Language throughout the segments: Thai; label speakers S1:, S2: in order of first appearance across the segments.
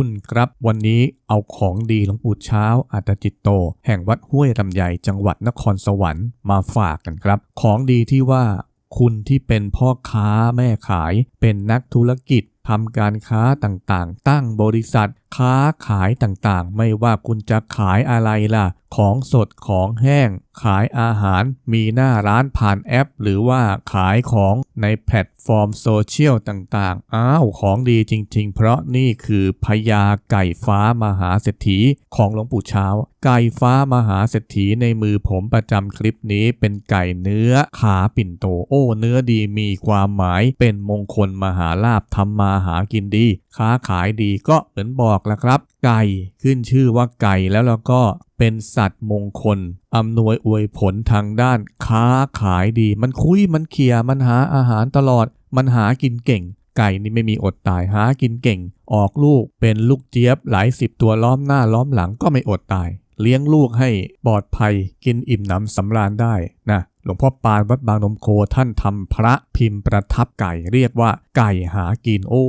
S1: คุณครับ วันนี้เอาของดีหลวงปู่เช้าอัตจิตโต แห่งวัดห้วยลำไยจังหวัดนครสวรรค์มาฝากกันครับ ของดีที่ว่าคุณที่เป็นพ่อค้าแม่ขาย เป็นนักธุรกิจทำการค้าต่างๆ ตั้งบริษัทค้าขายต่างๆ ไม่ว่าคุณจะขายอะไรล่ะ ของสดของแห้ง ขายอาหาร มีหน้าร้านผ่านแอป หรือว่าขายของในแพลตฟอร์มโซเชียลต่างๆ อ้าว ของดีจริงๆ เพราะนี่คือพญาไก่ฟ้ามหาเศรษฐีของหลวงปู่เช้า ไก่ฟ้ามหาเศรษฐีในมือผมประจำคลิปนี้เป็นไก่เนื้อขาปิ่นโต โอ้ เนื้อดีมีความหมายเป็นมงคลมหาลาภทำมาหากินดี ค้าขายดีก็เหมือนบอกแล้วครับ ไก่ขึ้นชื่อว่าไก่แล้วเราก็เป็นสัตว์มงคลอำนวยอวยผลทางด้านค้าขายดี มันคุยมันเคียมันหาอาหารตลอด มันหากินเก่ง ไก่นี่ไม่มีอดตายหากินเก่ง ออกลูกเป็นลูกเจี๊ยบหลายสิบตัวล้อมหน้าล้อมหลังก็ไม่อดตาย เลี้ยงลูกให้ปลอดภัยกินอิ่มหนำสำราญได้นะหลวงพ่อปานวัดบางนมโคท่านทำพระพิมพ์ประทับไก่เรียกว่าไก่หากินโอ้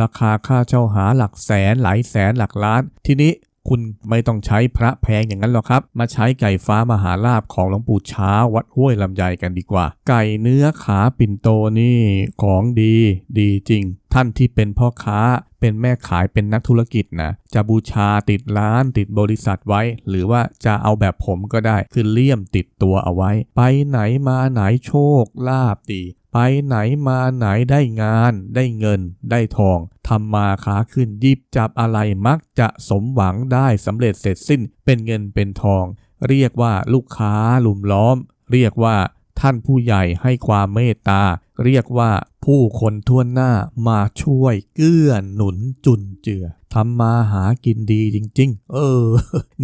S1: ราคาค่าเช่าหาหลักแสนหลายแสนหลักล้าน ทีนี้คุณไม่ต้องใช้พระแพงอย่างนั้นหรอกครับ มาใช้ไก่ฟ้ามหาลาบของหลวงปู่ช้าวัดห้วยลำไยกันดีกว่า ไก่เนื้อขาปิ่นโตนี่ของดีดีจริง ท่านที่เป็นพ่อค้าเป็นแม่ขายเป็นนักธุรกิจนะจะบูชาติดร้านติดบริษัทไว้ หรือว่าจะเอาแบบผมก็ได้คือเลี่ยมติดตัวเอาไว้ ไปไหนมาไหนโชคลาภดี ไปไหนมาไหนได้งาน ได้เงิน ได้ทองทำมาค้าขึ้นยิบจับอะไรมักจะสมหวังได้สำเร็จเสร็จสิ้นเป็นเงินเป็นทอง เรียกว่าลูกค้าลุมล้อม เรียกว่าท่านผู้ใหญ่ให้ความเมตตา เรียกว่าผู้คนทั่วหน้ามาช่วยเกื้อหนุนจุนเจือทำมาหากินดีจริง ๆ เออ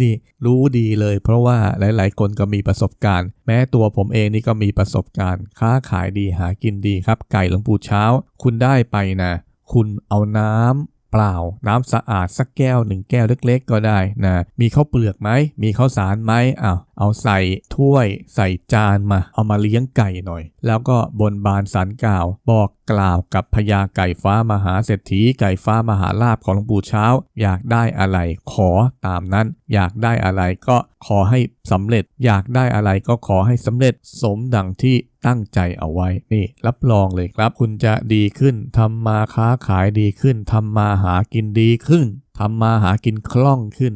S1: นี่รู้ดีเลย เพราะว่าหลายๆ คนก็มีประสบการณ์ แม้ตัวผมเองนี่ก็มีประสบการณ์ ค้าขายดีหากินดีครับ ไก่หลวงปู่เช้า คุณได้ไปนะ คุณเอาน้ำ เปล่า น้ำสะอาดสักแก้วหนึ่งแก้วเล็ก ๆ ก็ได้นะมีข้าวเปลือกไหมมีข้าวสารไหมอ้าวเอาใส่ถ้วยใส่จานมาเอามาเลี้ยงไก่หน่อย แล้วก็บนบานสารกล่าว บอกกล่าวกับพญาไก่ฟ้ามหาเศรษฐีไก่ฟ้ามหาลาภของหลวงปู่เช้า อยากได้อะไรขอตามนั้น อยากได้อะไรก็ขอให้ สำเร็จอยากได้อะไรก็ขอให้สำเร็จสมดังที่ตั้งใจเอาไว้นี่ รับรองเลยครับ คุณจะดีขึ้นทำมาค้าขายดีขึ้นทำมาหากินดีขึ้นทำมาหากินคล่องขึ้น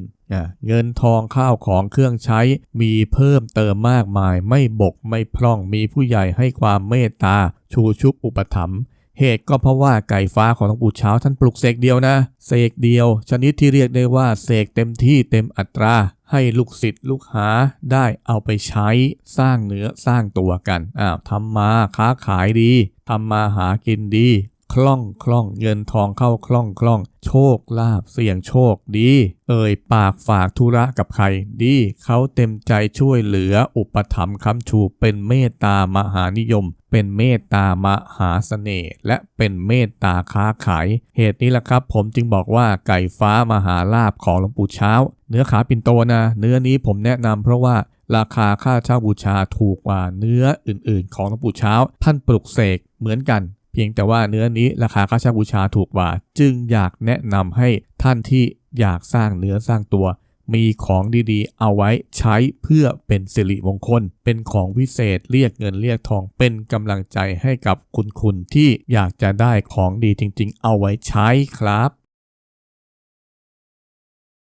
S1: เงินทองข้าวของเครื่องใช้ มีเพิ่มเติมมากมายไม่บกไม่พร่องมีผู้ใหญ่ให้ความเมตตา ชูชุบอุปถัมภ์ เหตุก็เพราะว่าไก่ฟ้าของหลวงปู่เช้าท่านปลุกเสกเดียวนะเสกเดียว ชนิดที่เรียกได้ว่าเสกเต็มที่เต็มอัตรา ให้ลูกศิษย์ลูกหาได้เอาไปใช้สร้างเนื้อสร้างตัวกันอ้าวทำมาค้าขายดีทำมาหากินดี คล่องคล่องเงินทองเข้าคล่องคล่องโชคลาภเสี่ยงโชคดี เอ่ยปากฝากธุระกับใครดีเขาเต็มใจช่วยเหลืออุปถัมภ์คำชูเป็นเมตตามหานิยม เป็นเมตตามหาเสน่ห์และเป็นเมตตาค้าขาย เหตุนี้แหละครับ ผมจึงบอกว่าไก่ฟ้ามหาลาภของหลวงปู่เช้า เนื้อขาปิ่นโตนะ เนื้อนี้ผมแนะนำเพราะว่าราคาค่าเช่าบูชาถูกกว่าเนื้ออื่นๆ ของหลวงปู่เช้า ท่านปลุกเสกเหมือนกัน เพียงแต่ว่าเนื้อนี้ราคาค่าเช่าบูชาถูกกว่า จึงอยากแนะนำให้ท่านที่อยากสร้างเนื้อสร้างตัว มีของดีๆ เอาไว้ใช้เพื่อเป็นสิริมงคล เป็นของวิเศษเรียกเงินเรียกทองเป็นกำลังใจให้กับคุณคุณที่อยากจะได้ของดีจริง ๆ เอาไว้ใช้ครับ